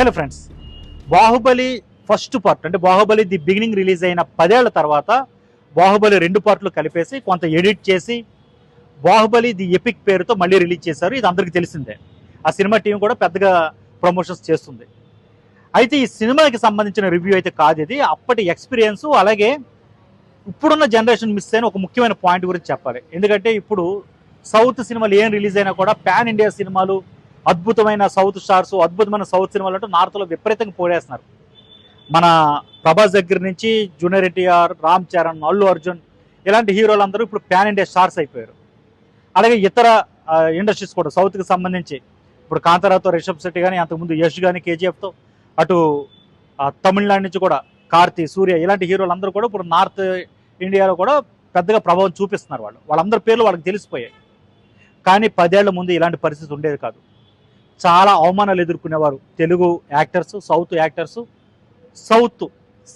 Hello friends Baahubali first part అంటే Baahubali the beginning release అయిన పదేళ్ళ తర్వాత బాహుబలి రెండు పార్ట్లు కలిపేసి కొంత ఎడిట్ చేసి బాహుబలి ది ఎపిక్ పేరుతో మళ్ళీ రిలీజ్ చేశారు. ఇది అందరికీ తెలిసిందే. ఆ సినిమా టీం కూడా పెద్దగా ప్రమోషన్స్ చేస్తుంది. అయితే ఈ సినిమాకి సంబంధించిన రివ్యూ అయితే కాదు ఇది. అప్పటి ఎక్స్పీరియన్స్ అలాగే ఇప్పుడున్న జనరేషన్ మిస్ అయిన ఒక ముఖ్యమైన పాయింట్ గురించి చెప్పాలి. ఎందుకంటే ఇప్పుడు సౌత్ సినిమాలు ఏం రిలీజ్ అయినా కూడా పాన్ ఇండియా సినిమాలు అద్భుతమైన సౌత్ స్టార్స్ అద్భుతమైన సౌత్ సినిమాలు అంటూ నార్త్లో విపరీతంగా పోడేస్తున్నారు. మన ప్రభాస్ దగ్గర నుంచి జూనియర్ ఎన్టీఆర్ రామ్ చరణ్ అల్లు అర్జున్ ఇలాంటి హీరోలు అందరూ ఇప్పుడు ప్యాన్ ఇండియా స్టార్స్ అయిపోయారు. అలాగే ఇతర ఇండస్ట్రీస్ కూడా సౌత్కి సంబంధించి. ఇప్పుడు కాంతారావుతో రిషబ్ శెట్టి కానీ అంతకుముందు యష్ కానీ కేజీఎఫ్తో అటు తమిళనాడు నుంచి కూడా కార్తీ సూర్య ఇలాంటి హీరోలు అందరూ కూడా ఇప్పుడు నార్త్ ఇండియాలో కూడా పెద్దగా ప్రభావం చూపిస్తున్నారు వాళ్ళు. వాళ్ళందరి పేర్లు వాళ్ళకి తెలిసిపోయాయి. కానీ పదేళ్ళ ముందు ఇలాంటి పరిస్థితి ఉండేది కాదు. చాలా అవమానాలు ఎదుర్కొనేవారు. Telugu actors south actors south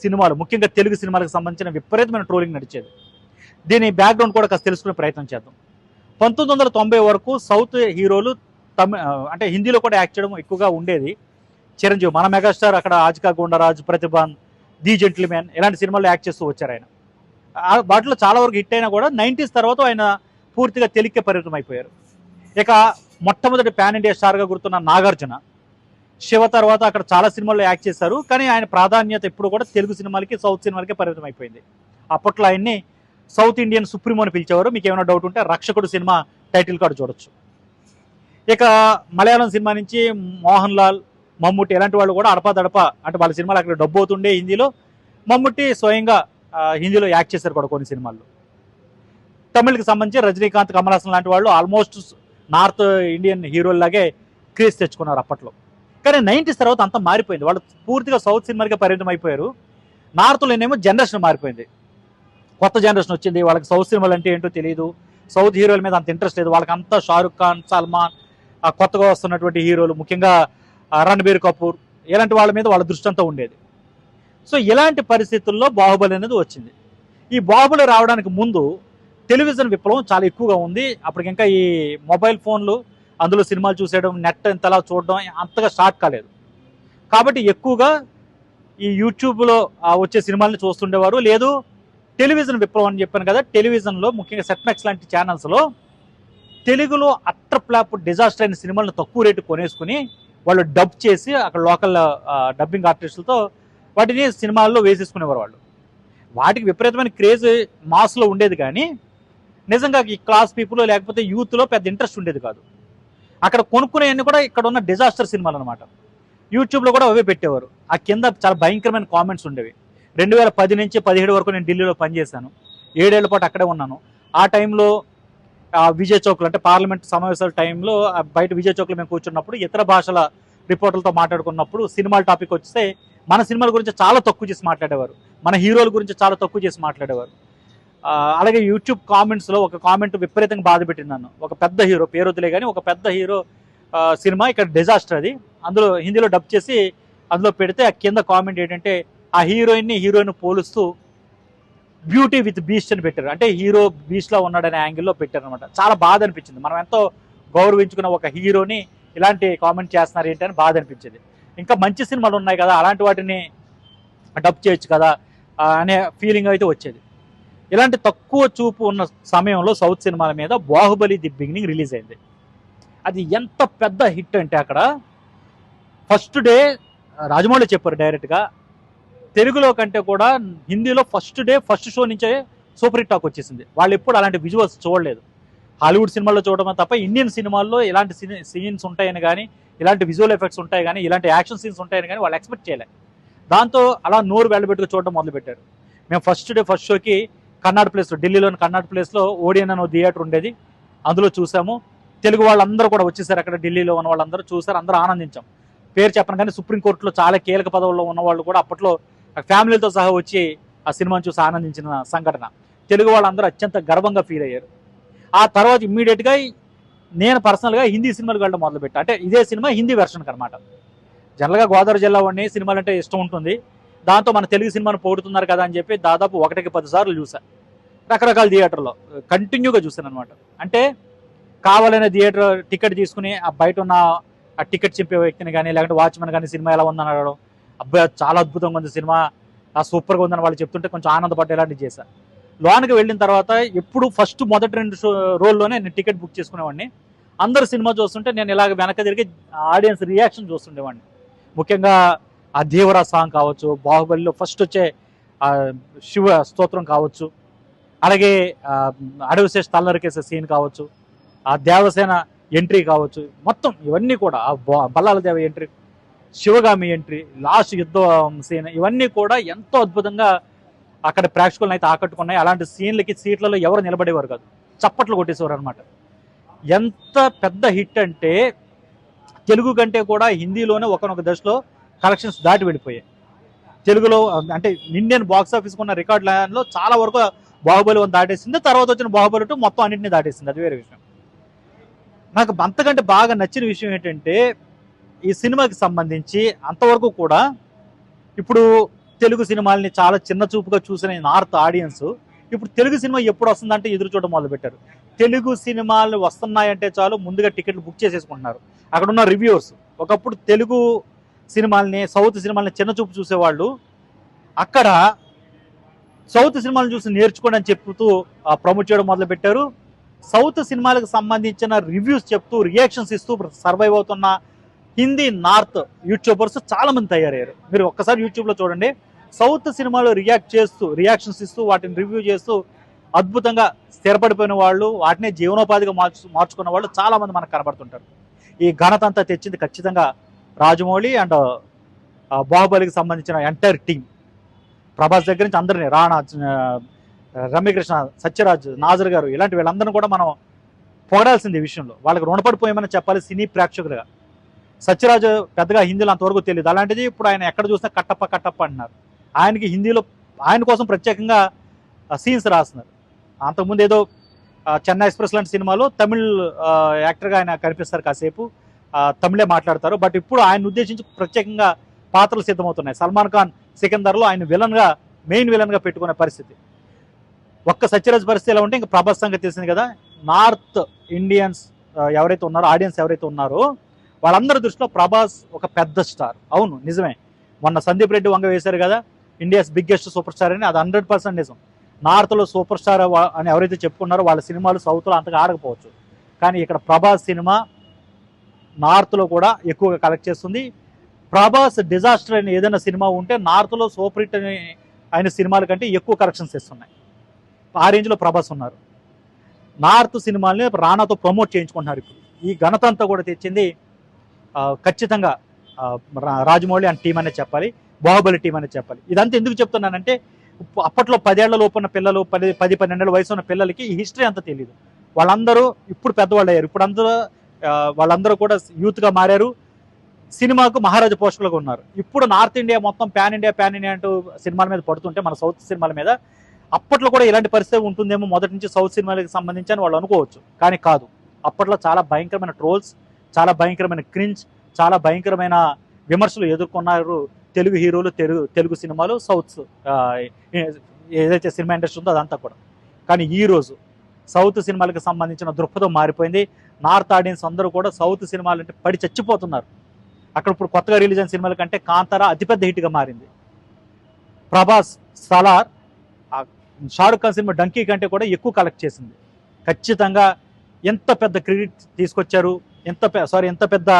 సినిమాలు ముఖ్యంగా తెలుగు సినిమాలకు సంబంధించిన విపరీతమైన ట్రోలింగ్ నడిచేది. దీని బ్యాక్గ్రౌండ్ కూడా కాస్త తెలుసుకునే ప్రయత్నం చేద్దాం. పంతొమ్మిది వందల తొంభై వరకు సౌత్ హీరోలు తమిళ అంటే హిందీలో కూడా యాక్ట్ చేయడం ఎక్కువగా ఉండేది. చిరంజీవి మన మెగాస్టార్ అక్కడ ఆజ్కా గుండరాజ్ ప్రతిభాన్ ది జెంట్లీమెన్ ఇలాంటి సినిమాల్లో యాక్ట్ చేస్తూ వచ్చారు ఆయన. వాటిలో చాలా వరకు హిట్ అయినా కూడా నైంటీస్ తర్వాత ఆయన పూర్తిగా తెలికే పరిమితం అయిపోయారు ఇక మొట్టమొదటి ప్యాన్ ఇండియా స్టార్గా గుర్తున్న నాగార్జున. శివ తర్వాత అక్కడ చాలా సినిమాల్లో యాక్ట్ చేశారు. కానీ ఆయన ప్రాధాన్యత ఎప్పుడు కూడా తెలుగు సినిమాలకి సౌత్ సినిమాలకి పరిమితం అయిపోయింది అప్పట్లో ఆయన్ని సౌత్ ఇండియన్ సుప్రీమో అని పిలిచేవారు. మీకు ఏమైనా డౌట్ ఉంటే రక్షకుడు సినిమా టైటిల్ కార్డు చూడొచ్చు. ఇక మలయాళం సినిమా నుంచి మోహన్ లాల్ మమ్ముట్టి ఇలాంటి వాళ్ళు కూడా అడపాదడప అంటే వాళ్ళ సినిమాలు అక్కడ డబ్బు అవుతుండే హిందీలో. మమ్ముట్టి స్వయంగా హిందీలో యాక్ట్ చేశారు కూడా కొన్ని సినిమాల్లో. తమిళ్కి సంబంధించి రజనీకాంత్ కమలాసన్ లాంటి వాళ్ళు ఆల్మోస్ట్ నార్త్ ఇండియన్ హీరోల్లాగే క్రేజ్ తెచ్చుకున్నారు అప్పట్లో. కానీ నైంటీస్ తర్వాత అంతా మారిపోయింది. వాళ్ళు పూర్తిగా సౌత్ సినిమాకే పరిమితం అయిపోయారు. నార్త్లోనేమో జనరేషన్ మారిపోయింది. కొత్త జనరేషన్ వచ్చింది. వాళ్ళకి సౌత్ సినిమాలు అంటే ఏంటో తెలియదు సౌత్ హీరోల మీద అంత ఇంట్రెస్ట్ లేదు. వాళ్ళకి అంతా షారుఖ్ ఖాన్ సల్మాన్ కొత్తగా వస్తున్నటువంటి హీరోలు ముఖ్యంగా రణబీర్ కపూర్ ఇలాంటి వాళ్ళ మీద వాళ్ళ దృష్టి అంతా ఉండేది. సో ఇలాంటి పరిస్థితుల్లో బాహుబలి అనేది వచ్చింది. ఈ బాహుబలి రావడానికి ముందు టెలివిజన్ విప్లవం చాలా ఎక్కువగా ఉంది. అప్పటికి ఇంకా ఈ మొబైల్ ఫోన్లు అందులో సినిమాలు చూసేయడం నెట్ ఇంతలా చూడడం అంతగా స్టార్ట్ కాలేదు. కాబట్టి ఎక్కువగా ఈ యూట్యూబ్లో వచ్చే సినిమాల్ని చూస్తుండేవారు. లేదు టెలివిజన్ విప్లవం అని చెప్పాను కదా టెలివిజన్లో ముఖ్యంగా సెట్మెక్స్ లాంటి ఛానల్స్లో తెలుగులో అట్ర ప్లాప్ డిజాస్టర్ అయిన సినిమాలను తక్కువ రేటు కొనేసుకుని వాళ్ళు డబ్ చేసి అక్కడ లోకల్ డబ్బింగ్ ఆర్టిస్టులతో వాటిని సినిమాల్లో వేసేసుకునేవారు వాళ్ళు. వాటికి విపరీతమైన క్రేజ్ మాస్లో ఉండేది కానీ నిజంగా ఈ క్లాస్ పీపుల్ లేకపోతే యూత్లో పెద్ద ఇంట్రెస్ట్ ఉండేది కాదు. అక్కడ కొనుక్కునేవన్నీ కూడా ఇక్కడ ఉన్న డిజాస్టర్ సినిమాలు అనమాట యూట్యూబ్లో కూడా అవే పెట్టేవారు. ఆ కింద చాలా భయంకరమైన కామెంట్స్ ఉండేవి. రెండు వేల పది నుంచి పదిహేడు వరకు నేను ఢిల్లీలో పనిచేశాను. ఏడేళ్ళ పాటు అక్కడే ఉన్నాను. ఆ టైంలో ఆ విజయ్ చౌక్లో అంటే పార్లమెంట్ సమావేశాల టైంలో బయట విజయ్ చౌక్లో మేము కూర్చున్నప్పుడు ఇతర భాషల రిపోర్టర్లతో మాట్లాడుకున్నప్పుడు సినిమాల టాపిక్ వస్తే మన సినిమాల గురించి చాలా తక్కువ చేసి మాట్లాడేవారు. మన హీరోల గురించి చాలా తక్కువ చేసి మాట్లాడేవారు. అలాగే యూట్యూబ్ కామెంట్స్లో ఒక కామెంట్ విపరీతంగా బాధ పెట్టింది నన్ను. ఒక పెద్ద హీరో పేరు వదిలే కానీ ఒక పెద్ద హీరో సినిమా ఇక్కడ డిజాస్టర్ అది. అందులో హిందీలో డబ్ చేసి అందులో పెడితే ఆ కింద కామెంట్ ఏంటంటే ఆ హీరోయిన్ని హీరోయిన్ పోలుస్తూ బ్యూటీ విత్ బీస్ట్ అని పెట్టారు. అంటే హీరో బీస్ట్లో ఉన్నాడనే యాంగిల్లో పెట్టారు అనమాట చాలా బాధ అనిపించింది. మనం ఎంతో గౌరవించుకున్న ఒక హీరోని ఇలాంటి కామెంట్ చేస్తున్నారు ఏంటి అని బాధ అనిపించింది. ఇంకా మంచి సినిమాలు ఉన్నాయి కదా అలాంటి వాటిని డబ్ చేయొచ్చు కదా అనే ఫీలింగ్ అయితే వచ్చేది. ఇలాంటి తక్కువ చూపు ఉన్న సమయంలో సౌత్ సినిమాల మీద బాహుబలి ది బిగినింగ్ రిలీజ్ అయింది. అది ఎంత పెద్ద హిట్ అంటే అక్కడ ఫస్ట్ డే రాజమౌళి చెప్పారు డైరెక్ట్గా తెలుగులో కంటే కూడా హిందీలో ఫస్ట్ డే ఫస్ట్ షో నుంచే సూపర్ హిట్ టాక్ వచ్చేసింది. వాళ్ళు ఎప్పుడు అలాంటి విజువల్స్ చూడలేదు. హాలీవుడ్ సినిమాల్లో చూడడమే తప్ప ఇండియన్ సినిమాల్లో ఇలాంటి సీన్స్ ఉంటాయని కానీ ఇలాంటి విజువల్ ఎఫెక్ట్స్ ఉంటాయి కానీ ఇలాంటి యాక్షన్ సీన్స్ ఉంటాయని కానీ వాళ్ళు ఎక్స్పెక్ట్ చేయలే. దాంతో అలా నోరు వెళ్ళబెట్టుకు చూడడం మొదలుపెట్టారు. మేము ఫస్ట్ డే ఫస్ట్ షోకి కన్నాడ్ ప్లేస్లో ఢిల్లీలోని కన్నాడ్ ప్లేస్లో ఓడియన్ అనే థియేటర్ ఉండేది. అందులో చూసాము. తెలుగు వాళ్ళందరూ కూడా వచ్చేసారు అక్కడ ఢిల్లీలో ఉన్న వాళ్ళందరూ చూసారు అందరూ ఆనందించాం. పేరు చెప్పను కానీ సుప్రీంకోర్టులో చాలా కీలక పదవుల్లో ఉన్న వాళ్ళు కూడా అప్పట్లో ఫ్యామిలీతో సహా వచ్చి ఆ సినిమాను చూసి ఆనందించిన సంఘటన. తెలుగు వాళ్ళందరూ అత్యంత గర్వంగా ఫీల్ అయ్యారు. ఆ తర్వాత ఇమ్మీడియట్గా నేను పర్సనల్గా హిందీ సినిమాలు వెళ్ళడం మొదలుపెట్టా. అంటే ఇదే సినిమా హిందీ వెర్షన్కి అనమాట జనరల్గా గోదావరి జిల్లా వాడిని సినిమాలు అంటే ఇష్టం ఉంటుంది. దాంతో మన తెలుగు సినిమాను పోడుతున్నారు కదా అని చెప్పి దాదాపు ఒకటికి పది సార్లు చూసాను రకరకాల థియేటర్లో కంటిన్యూగా చూసాను అనమాట అంటే కావాలనే థియేటర్ టికెట్ తీసుకుని ఆ బయట ఉన్న ఆ టికెట్ చెప్పే వ్యక్తిని కానీ లేకుంటే వాచ్మెన్ కానీ సినిమా ఎలా ఉందని అడగడం. అబ్బాయి చాలా అద్భుతంగా ఉంది సినిమా. ఆ సూపర్గా ఉందని వాళ్ళు చెప్తుంటే కొంచెం ఆనందపడేలాంటివి చేశాను లోనికి వెళ్ళిన తర్వాత ఎప్పుడు ఫస్ట్ మొదటి రెండు రోల్లోనే నేను టికెట్ బుక్ చేసుకునేవాడిని. అందరు సినిమా చూస్తుంటే నేను ఇలాగ వెనక తిరిగి ఆడియన్స్ రియాక్షన్ చూస్తుండేవాడిని. ముఖ్యంగా ఆ దేవరా సాంగ్ కావచ్చు బాహుబలిలో ఫస్ట్ వచ్చే శివ స్తోత్రం కావచ్చు అలాగే ఆ, అడవి తల్లరికేసే సీన్ కావచ్చు ఆ దేవసేన ఎంట్రీ కావచ్చు మొత్తం ఇవన్నీ కూడా బ- Ballala Deva entry Sivagami entry last యుద్ధం సీన్ ఇవన్నీ కూడా ఎంతో అద్భుతంగా అక్కడ ప్రేక్షకులను అయితే ఆకట్టుకున్నాయి. అలాంటి సీన్లకి సీట్లలో ఎవరు నిలబడేవారు కాదు. చప్పట్లు కొట్టేసేవారు అనమాట ఎంత పెద్ద హిట్ అంటే తెలుగు కంటే కూడా హిందీలోనే ఒకనొక దశలో కలెక్షన్స్ దాటి వెళ్ళిపోయాయి. తెలుగులో అంటే ఇండియన్ బాక్స్ ఆఫీస్కి ఉన్న రికార్డ్ లైన్లో చాలా వరకు బాహుబలి వన్ దాటేసింది తర్వాత వచ్చిన బాహుబలి టూ మొత్తం అన్నింటినీ దాటేసింది అది వేరే విషయం. నాకు అంతకంటే బాగా నచ్చిన విషయం ఏంటంటే ఈ సినిమాకి సంబంధించి అంతవరకు కూడా ఇప్పుడు తెలుగు సినిమాల్ని చాలా చిన్న చూపుగా చూసిన నార్త్ ఆడియన్స్ ఇప్పుడు తెలుగు సినిమా ఎప్పుడు వస్తుందంటే ఎదురు చూడడం మొదలుపెట్టారు. తెలుగు సినిమాలు వస్తున్నాయంటే చాలు ముందుగా టికెట్లు బుక్ చేసేసుకుంటున్నారు. అక్కడ ఉన్న రివ్యూవర్స్ ఒకప్పుడు తెలుగు సినిమాల్ని సౌత్ సినిమాల్ని చిన్న చూపు చూసేవాళ్ళు. అక్కడ సౌత్ సినిమాలను చూసి నేర్చుకోండి అని చెప్తూ ప్రమోట్ చేయడం మొదలుపెట్టారు. సౌత్ సినిమాలకు సంబంధించిన రివ్యూస్ చెప్తూ రియాక్షన్స్ ఇస్తూ సర్వైవ్ అవుతున్న హిందీ నార్త్ యూట్యూబర్స్ చాలామంది తయారయ్యారు. మీరు ఒక్కసారి యూట్యూబ్లో చూడండి. సౌత్ సినిమాలు రియాక్ట్ చేస్తూ రియాక్షన్స్ ఇస్తూ వాటిని రివ్యూ చేస్తూ అద్భుతంగా స్థిరపడిపోయిన వాళ్ళు వాటినే జీవనోపాధిగా మార్చు మార్చుకున్న వాళ్ళు చాలామంది మనకు కనబడుతుంటారు. ఈ ఘనత అంతా తెచ్చింది ఖచ్చితంగా రాజమౌళి అండ్ uh, బాహుబలికి సంబంధించిన ఎంటైర్ టీం ప్రభాస్ దగ్గర నుంచి అందరినీ రాణా రమ్యకృష్ణ సత్యరాజ్ నాజర్ గారు ఇలాంటి వీళ్ళందరినీ కూడా మనం పొగడాల్సింది ఈ విషయంలో. వాళ్ళకి రుణపడిపోయామని చెప్పాలి సినీ ప్రేక్షకులుగా. సత్యరాజ్ పెద్దగా హిందీలో అంతవరకు తెలియదు. అలాంటిది ఇప్పుడు ఆయన ఎక్కడ చూసినా కట్టప్ప కట్టప్ప అంటున్నారు. ఆయనకి హిందీలో ఆయన కోసం ప్రత్యేకంగా సీన్స్ రాస్తున్నారు. అంతకుముందు ఏదో చెన్నై ఎక్స్ప్రెస్ లాంటి సినిమాలో తమిళ్ యాక్టర్గా ఆయన కనిపిస్తారు కాసేపు. తమిళే మాట్లాడతారు. బట్ ఇప్పుడు ఆయన ఉద్దేశించి ప్రత్యేకంగా పాత్రలు సిద్ధమవుతున్నాయి. సల్మాన్ ఖాన్ సికిందర్లో ఆయన విలన్గా మెయిన్ విలన్గా పెట్టుకునే పరిస్థితి. ఒక్క సత్యరాజ్ పరిస్థితి ఎలా ఉంటే ఇంకా ప్రభాస్ సంగతి తెలిసింది కదా. నార్త్ ఇండియన్స్ ఎవరైతే ఉన్నారో ఆడియన్స్ ఎవరైతే ఉన్నారో వాళ్ళందరి దృష్టిలో ప్రభాస్ ఒక పెద్ద స్టార్. అవును నిజమే. మొన్న సందీప్ రెడ్డి వంగ వేశారు కదా. ఇండియాస్ బిగ్గెస్ట్ సూపర్ స్టార్ అని అది హండ్రెడ్ పర్సెంట్ నిజం. నార్త్లో సూపర్ స్టార్ అని ఎవరైతే చెప్పుకున్నారో వాళ్ళ సినిమాలు సౌత్లో అంతగా ఆడకపోవచ్చు. కానీ ఇక్కడ ప్రభాస్ సినిమా నార్త్లో కూడా ఎక్కువగా కలెక్ట్ చేస్తుంది. ప్రభాస్ డిజాస్టర్ అయిన ఏదైనా సినిమా ఉంటే నార్త్లో సూపర్ హిట్ అని అయిన సినిమాల కంటే ఎక్కువ కలెక్షన్స్ ఇస్తున్నాయి ఆ రేంజ్లో ప్రభాస్ ఉన్నారు. నార్త్ సినిమాల్ని రానాతో ప్రమోట్ చేయించుకుంటున్నారు ఇప్పుడు. ఈ ఘనత అంతా కూడా తెచ్చింది ఖచ్చితంగా రా- రాజమౌళి అండ్ టీం అనే చెప్పాలి బాహుబలి టీం అనే చెప్పాలి. ఇదంతా ఎందుకు చెప్తున్నానంటే అప్పట్లో పదేళ్ళలోపు ఉన్న పిల్లలు పది పది పన్నెండేళ్ళ వయసు ఉన్న పిల్లలకి ఈ హిస్టరీ అంతా తెలియదు వాళ్ళందరూ ఇప్పుడు పెద్దవాళ్ళు అయ్యారు. ఇప్పుడు అందరూ వాళ్ళందరూ కూడా యూత్గా మారారు. సినిమాకు మహారాజు పోషకులుగా ఉన్నారు. ఇప్పుడు నార్త్ ఇండియా మొత్తం ప్యాన్ ఇండియా ప్యాన్ ఇండియా అంటూ సినిమాల మీద పడుతుంటే మన సౌత్ సినిమాల మీద అప్పట్లో కూడా ఇలాంటి పరిస్థితి ఉంటుందేమో మొదటి నుంచి సౌత్ సినిమాలకు సంబంధించి అని వాళ్ళు అనుకోవచ్చు. కానీ కాదు. అప్పట్లో చాలా భయంకరమైన ట్రోల్స్ చాలా భయంకరమైన క్రింజ్ చాలా భయంకరమైన విమర్శలు ఎదుర్కొన్నారు తెలుగు హీరోలు తెలుగు తెలుగు సినిమాలు సౌత్ ఏదైతే సినిమా ఇండస్ట్రీ ఉందో అదంతా కూడా. కానీ ఈ రోజు సౌత్ సినిమాలకు సంబంధించిన దృక్పథం మారిపోయింది. నార్త్ ఆడియన్స్ అందరూ కూడా సౌత్ సినిమాలు అంటే పడి చచ్చిపోతున్నారు. అక్కడ ఇప్పుడు కొత్తగా రిలీజ్ అయిన సినిమాల కంటే కాంతారా అతిపెద్ద హిట్గా మారింది. ప్రభాస్ సలార్ షారుఖ్ ఖాన్ సినిమా డంకీ కంటే కూడా ఎక్కువ కలెక్ట్ చేసింది. ఖచ్చితంగా ఎంత పెద్ద క్రెడిట్ తీసుకొచ్చారు ఎంత సారీ ఎంత పెద్ద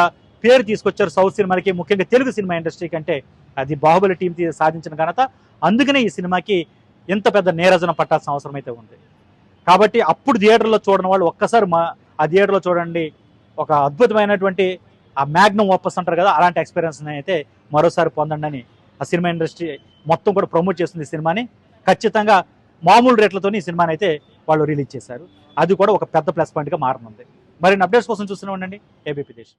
పేరు తీసుకొచ్చారు సౌత్ సినిమాలకి ముఖ్యంగా తెలుగు సినిమా ఇండస్ట్రీ కంటే అది బాహుబలి టీం సాధించిన ఘనత. అందుకనే ఈ సినిమాకి ఎంత పెద్ద నేరజనం పట్టాల్సిన అవసరం అయితే ఉంది. కాబట్టి అప్పుడు థియేటర్లో చూడని వాళ్ళు ఒక్కసారి మా ఆ థియేటర్లో చూడండి. ఒక అద్భుతమైనటువంటి ఆ మ్యాగ్నమ్ వాపస్ అంటారు కదా అలాంటి ఎక్స్పీరియన్స్ని అయితే మరోసారి పొందండి అని ఆ సినిమా ఇండస్ట్రీ మొత్తం కూడా ప్రమోట్ చేస్తుంది ఈ సినిమాని. ఖచ్చితంగా మామూలు రేట్లతో ఈ సినిమాని అయితే వాళ్ళు రిలీజ్ చేశారు. అది కూడా ఒక పెద్ద ప్లస్ పాయింట్గా మారనుంది. మరిన్ని అప్డేట్స్ కోసం చూస్తూనే ఉండండి. ABP Desh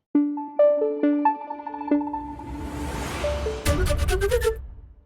Thank you.